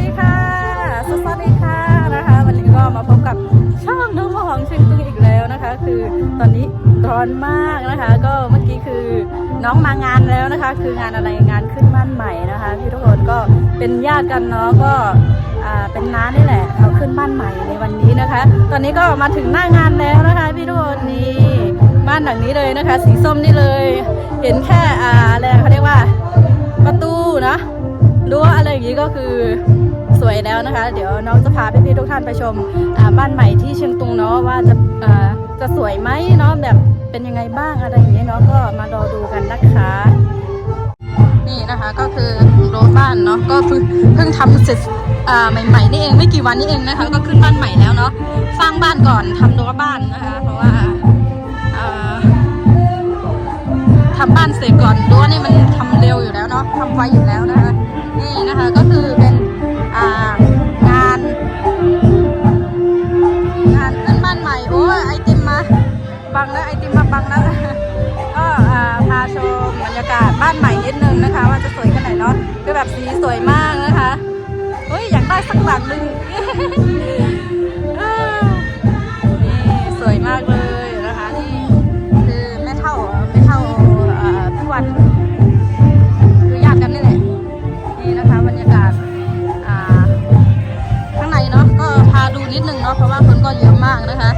ดีค่ะ สวัสดีค่ะนะคะ วันนี้ก็มาพบกับช่องน้องหองเชียงตุงอีกแล้วนะคะ คือตอนนี้ร้อนมากนะคะ ก็เมื่อกี้คือน้องมางานแล้วนะคะ คืองานอะไรงานขึ้นบ้านใหม่นะคะพี่ทุกคนก็เป็นญาติกันเนาะก็เป็นน้านี่แหละเขาขึ้นบ้านใหม่ในวันนี้นะคะ ตอนนี้ก็มาถึงหน้างานแล้วนะคะพี่ทุกคนนี่บ้านหลังนี้เลยนะคะ สีส้มนี่เลย เห็นแค่อ่าอะไรเขาเรียกว่าประตูเนาะ รั้วอะไรอย่างนี้ก็คือสวยแล้วนะคะ เดี๋ยวน้องจะพาพี่ๆทุกท่านไปชมบ้านใหม่ที่เชียงตุงเนาะว่าจะอ่าจะสวยไหมเนาะแบบเป็นยังไงบ้างอะไรอย่างนี้เนาะก็มารอดูกันนะคะ นี่นะคะก็คือรั้วบ้านเนาะก็เพิ่งเพิ่งทำเสร็จอ่าใหม่ๆนี่เองไม่กี่วันนี่เองนะคะ ก็ขึ้นบ้านใหม่แล้วเนาะสร้างบ้านก่อนทำรั้วบ้านนะคะ เพราะว่าอ่าทำบ้านเสร็จก่อนรั้วนี่มันทำเร็วอยู่แล้วเนาะทำไวอยู่แล้วนะคะ บบ้านใหม่นิดนึงนะคะ ว่าจะสวยแค่ไหนเนาะคือแบบสีสวยมากนะคะเฮ้ยอยากได้สักหลังหนึ่งนี่สวยมากเลยนะคะนี่คือแม่เท่าแม่เท่าพี่วันคือญาติกันนี่แหละนี่นะคะบรรยากาศข้างในเนาะก็พาดูนิดนึงเนาะเพราะว่าคนก็เยอะมากนะคะ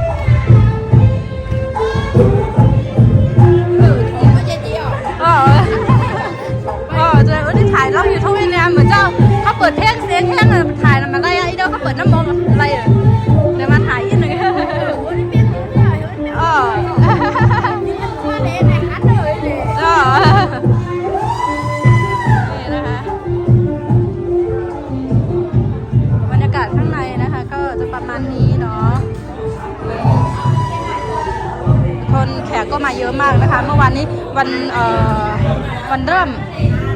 มาเยอะมากนะคะ เมื่อวานนี้วันเอ่อวันเริ่ม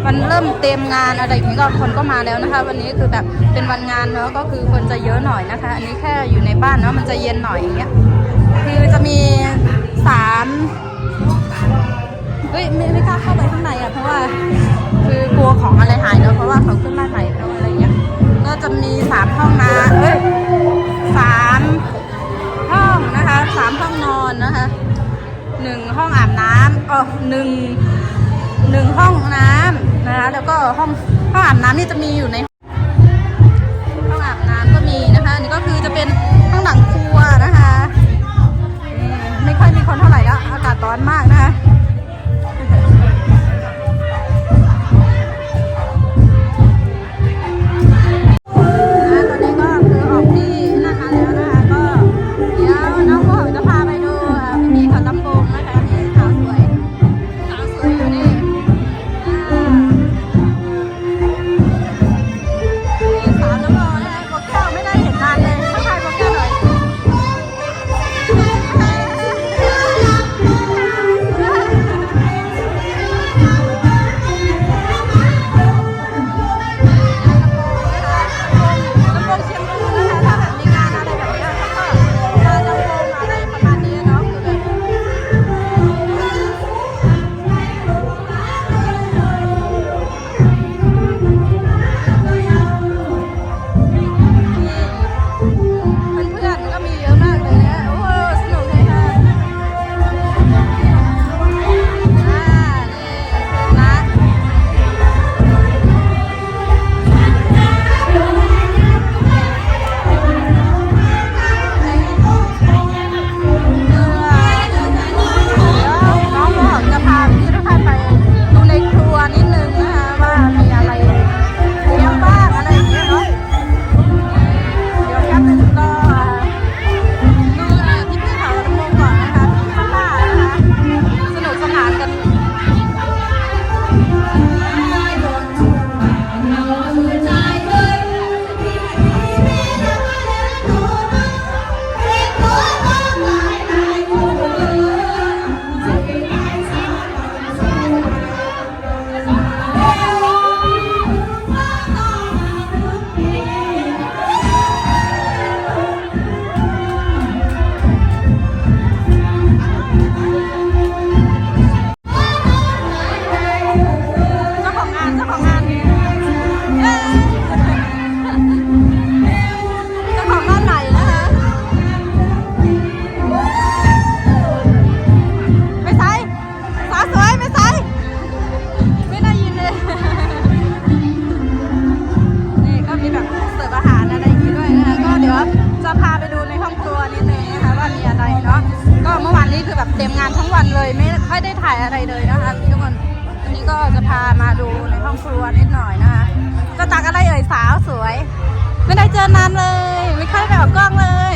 วันเริ่มเต็มงานอะไรอย่างนี้ก็คนก็มาแล้วนะคะ วันนี้คือแบบเป็นวันงานเนาะก็คือคนจะเยอะหน่อยนะคะ อันนี้แค่อยู่ในบ้านเนาะมันจะเย็นหน่อยอย่างเงี้ยคือจะมีสามเฮ้ยไม่ไม่กล้าเข้าไปข้างในอะเพราะว่าคือกลัวของอะไรหายเนอะเพราะว่าเขาขึ้นบ้านใหม่แล้วอะไรเงี้ยก็จะมีสามห้องน้ำเอ้ยสามห้องนะคะสามห้องนอน หนึ่งห้องอาบน้ำเออหนึ่งหนึ่งห้องน้ำนะคะแล้วก็ห้องห้องอาบน้ำนี่จะมีอยู่ใน ไม่ค่อยได้ถ่ายอะไรเลยนะคะทุกคนวันนี้ก็จะพามาดูในห้องครัวนิดหน่อยนะคะก็ตักอะไรเอ่ยสาวสวย ไม่ได้เจอนานเลย ไม่ค่อยได้ออกกล้องเลย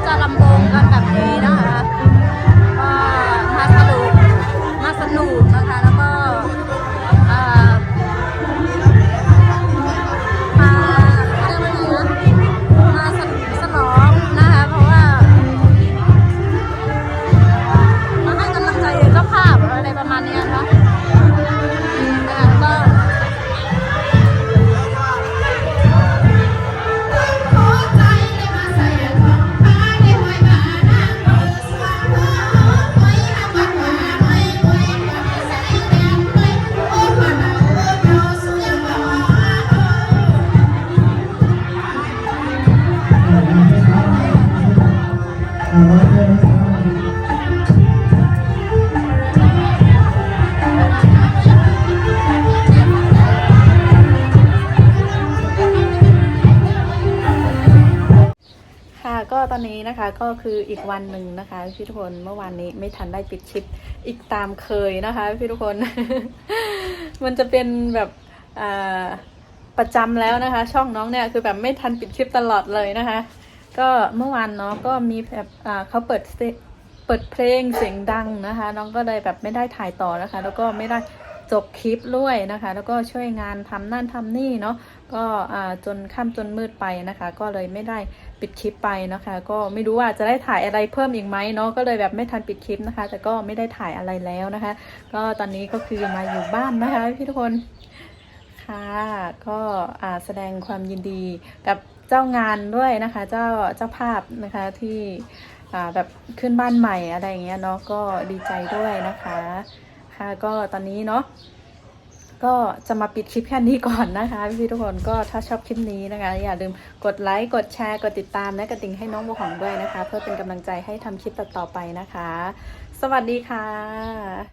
咋了 ก็ตอนนี้นะคะก็คืออีกวันหนึ่งนะคะพี่ทุกคนเมื่อวานนี้ไม่ทันได้ปิดคลิปอีกตามเคยนะคะพี่ทุกคน มันจะเป็นแบบประจำแล้วนะคะ ช่องน้องเนี่ยคือแบบไม่ทันปิดคลิปตลอดเลยนะคะ ก็เมื่อวานเนาะก็มีแบบอ่าเขาเปิดเปิดเพลงเสียงดังนะคะ น้องก็เลยแบบไม่ได้ถ่ายต่อนะคะ แล้วก็ไม่ได้จบคลิปด้วยนะคะ แล้วก็ช่วยงานทำนั่นทำนี่เนาะก็อ่าจนค่ำจนมืดไปนะคะ ก็เลยไม่ได้ปิดคลิปไปนะคะ ก็ไม่รู้ว่าจะได้ถ่ายอะไรเพิ่มอีกไหมเนาะก็เลยแบบไม่ทันปิดคลิปนะคะ แต่ก็ไม่ได้ถ่ายอะไรแล้วนะคะ ก็ตอนนี้ก็คือมาอยู่บ้านนะคะพี่ทุกคนค่ะก็อ่าแสดงความยินดีกับ เจ้างานด้วยนะคะ เจ้าเจ้าภาพนะคะที่แบบขึ้นบ้านใหม่อะไรอย่างเงี้ยเนาะก็ดีใจด้วยนะคะค่ะก็ตอนนี้เนาะก็จะมาปิดคลิปแค่นี้ก่อนนะคะพี่ๆทุกคนก็ถ้าชอบคลิปนี้นะคะ อย่าลืมกดไลค์กดแชร์กดติดตามและกระดิ่งให้น้องบัวหอมด้วยนะคะ เพื่อเป็นกำลังใจให้ทำคลิปต่อๆไปนะคะ สวัสดีค่ะ